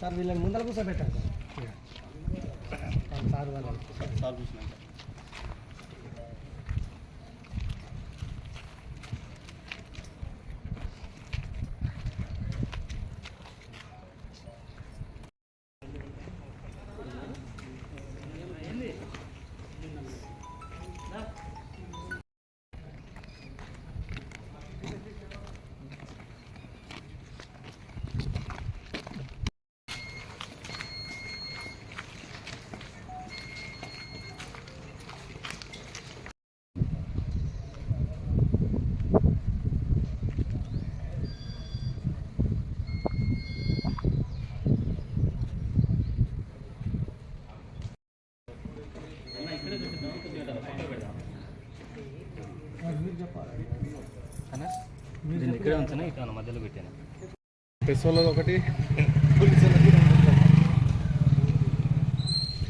Sir వీళ్ళని ముందర కూర్చోబెట్టారు సార్. సార్ వాళ్ళు ఇక్కడే ఉంచాను ఇక్కడ మధ్యలో పెట్టాను. ప్రెస్ వాళ్ళది ఒకటి?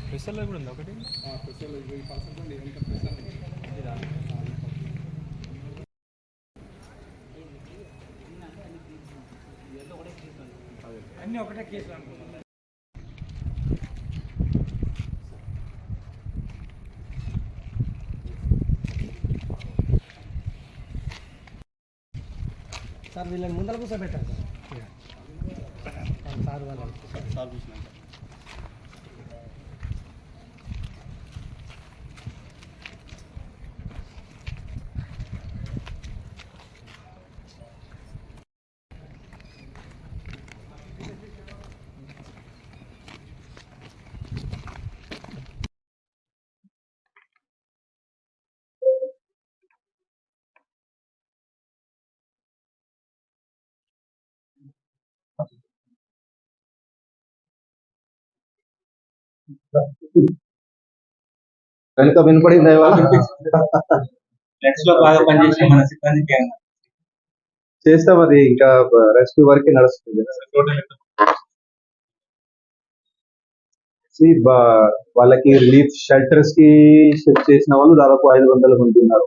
ప్రెస్ వాళ్ళది కూడా ఉంది ఒకటి అన్నీ ఒకటే కేసులు అనుకున్నాను సార్ వీళ్ళని ముందర కూర్చోబెట్టారు సార్. సార్ వాళ్ళు వెనుక వినపడిందా ఇవాళ? నెక్స్ట్లో బాగా పనిచేసిన మన సిబ్బందికి అన్న. చేస్తాం అది ఇంకా రెస్క్యూ వరకే నడుస్తుంది వాళ్ళకి రిలీఫ్ షెల్టర్స్కి షిఫ్ట్ చేసిన వాళ్ళు దాదాపు ఐదు వందల మంది ఉన్నారు.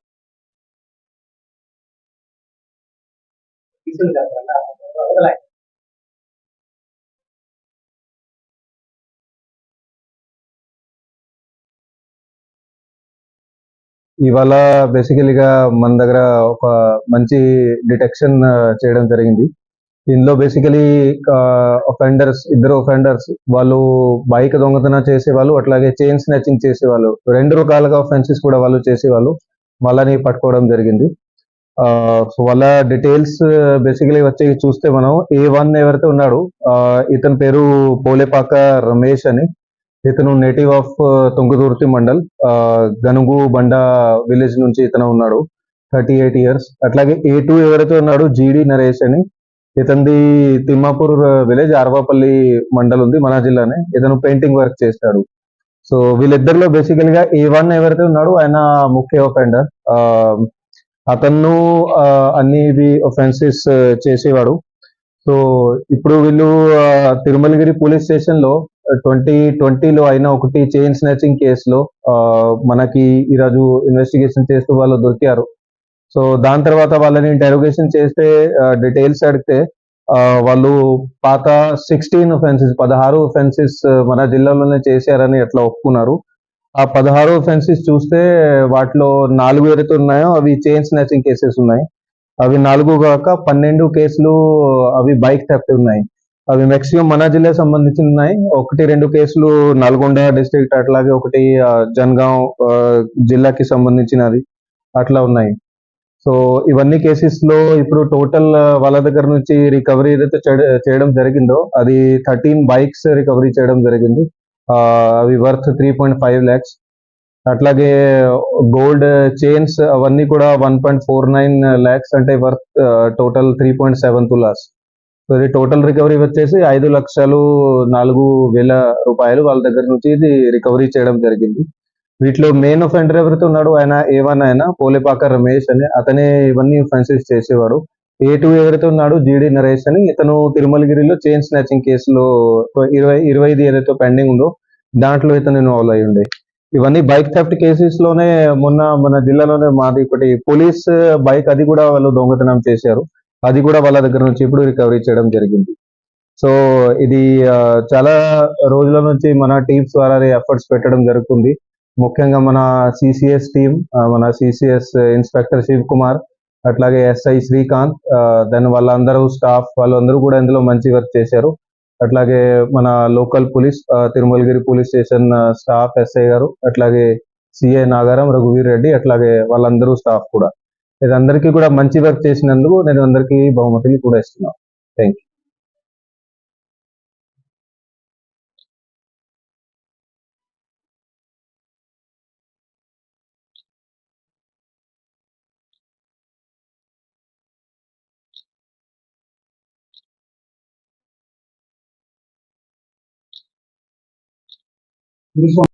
ఇవాళ బేసికలీగా మన దగ్గర ఒక మంచి డిటెక్షన్ చేయడం జరిగింది. ఇందులో బేసికలీ ఒఫెండర్స్ ఇద్దరు ఒఫెండర్స్ వాళ్ళు బైక్ దొంగతనం చేసేవాళ్ళు అట్లాగే చైన్ స్నాచింగ్ చేసేవాళ్ళు రెండు రకాలుగా ఆఫెన్సెస్ కూడా వాళ్ళు చేసేవాళ్ళు వాళ్ళని పట్టుకోవడం జరిగింది. సో వాళ్ళ డీటెయిల్స్ బేసికలీ వచ్చి చూస్తే మనం ఏ వన్ ఎవరైతే ఉన్నాడు ఇతని పేరు పోలేపాక రమేష్ అని ఇతను నేటివ్ ఆఫ్ తుంగదుర్తి మండల్ ఆ, గనుగు బండ విలేజ్ నుంచి ఇతను ఉన్నాడు థర్టీ ఎయిట్ ఇయర్స్ అట్లాగే ఏ టూ ఎవరైతే ఉన్నాడు జీడి నరేష్ అని ఇతనిది తిమ్మాపూర్ uh, విలేజ్ అరవాపల్లి మండల్ ఉంది మన జిల్లానే. ఇతను పెయింటింగ్ వర్క్ చేస్తాడు. సో వీళ్ళిద్దరిలో బేసికల్గా ఏ వన్ ఎవరైతే ఉన్నాడో ఆయన ముఖ్య ఒఫెండర్ అతను ఆ, అన్ని ఇవి ఒఫెన్సెస్ uh, చేసేవాడు. సో ఇప్పుడు వీళ్ళు తిరుమలగిరి పోలీస్ స్టేషన్లో ట్వంటీ ట్వంటీలో అయిన ఒకటి చైన్ స్నాచింగ్ కేసులో మనకి ఈరోజు ఇన్వెస్టిగేషన్ చేస్తూ వాళ్ళు దొరికారు. సో దాని తర్వాత వాళ్ళని ఇంటెరోగేషన్ చేస్తే డీటెయిల్స్ అడిగితే వాళ్ళు పాత సిక్స్టీన్ ఒఫెన్సెస్ పదహారు ఒఫెన్సెస్ మన జిల్లాలోనే చేశారని అట్లా ఒప్పుకున్నారు. ఆ పదహారు ఒఫెన్సెస్ చూస్తే వాటిలో నాలుగు ఏదైతే ఉన్నాయో అవి చైన్ స్నాచింగ్ కేసెస్ ఉన్నాయి. అవి నాలుగు కాక పన్నెండు కేసులు అవి బైక్ థెఫ్ట్ ఉన్నాయి. అవి మాక్సిమం మన జిల్లా సంబంధించి ఉన్నాయి ఒకటి రెండు కేసులు నల్గొండ డిస్ట్రిక్ట్ అట్లాగే ఒకటి జన్గాం జిల్లాకి సంబంధించినది అట్లా ఉన్నాయి. సో ఇవన్నీ కేసెస్లో ఇప్పుడు టోటల్ వాళ్ళ దగ్గర నుంచి రికవరీ ఏదైతే చేయడం జరిగిందో అది థర్టీన్ బైక్స్ రికవరీ చేయడం జరిగింది. అవి worth three point five lakhs అట్లాగే గోల్డ్ చైన్స్ అవన్నీ కూడా one point four nine lakhs అంటే worth total three point seven tolas ఇది టోటల్ రికవరీ వచ్చేసి ఐదు లక్షలు నాలుగు వేల రూపాయలు వాళ్ళ దగ్గర నుంచి ఇది రికవరీ చేయడం జరిగింది. వీటిలో మెయిన్ ఫెండర్ ఎవరైతే ఉన్నాడు ఆయన ఏమన్నా ఆయన పోలేపాక రమేష్ అని అతనే ఇవన్నీ ఫెన్సెస్ చేసేవాడు. ఏ టూ ఎవరైతే ఉన్నాడు జీడి నరేష్ అని ఇతను తిరుమలగిరిలో చైన్ స్నాచింగ్ కేసులో ఇరవై ఇరవై ఐదు ఏదైతే పెండింగ్ ఉందో దాంట్లో ఇతను ఇన్వాల్వ్ అయి ఉండే. ఇవన్నీ బైక్ థెఫ్ట్ కేసెస్లోనే మొన్న మన జిల్లాలోనే మాది ఒకటి పోలీస్ బైక్ అది కూడా వాళ్ళు దొంగతనం చేశారు. అది కూడా వాళ్ళ దగ్గర నుంచి ఇప్పుడు రికవరీ చేయడం జరిగింది. సో ఇది చాలా రోజుల నుంచి మన టీమ్స్ ద్వారా ఎఫర్ట్స్ పెట్టడం జరుగుతుంది. ముఖ్యంగా మన సిసిఎస్ టీమ్ మన సిసిఎస్ ఇన్స్పెక్టర్ శివ్ కుమార్ అట్లాగే ఎస్ఐ శ్రీకాంత్ దాని వాళ్ళందరూ స్టాఫ్ వాళ్ళందరూ కూడా ఇందులో మంచి వర్క్ చేశారు. అట్లాగే మన local police Tirumalagiri police station staff SI garu అట్లాగే సిఐ నాగారం రఘువీర్ రెడ్డి అట్లాగే వాళ్ళందరూ స్టాఫ్ కూడా. ఇదందరికీ కూడా మంచి వర్క్ చేసినందుకు నేను అందరికీ బహుమతిని కూడా ఇస్తున్నాను. Thank you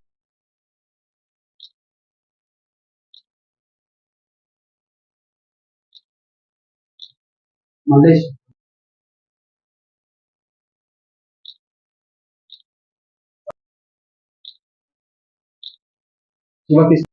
Malaysia Shimati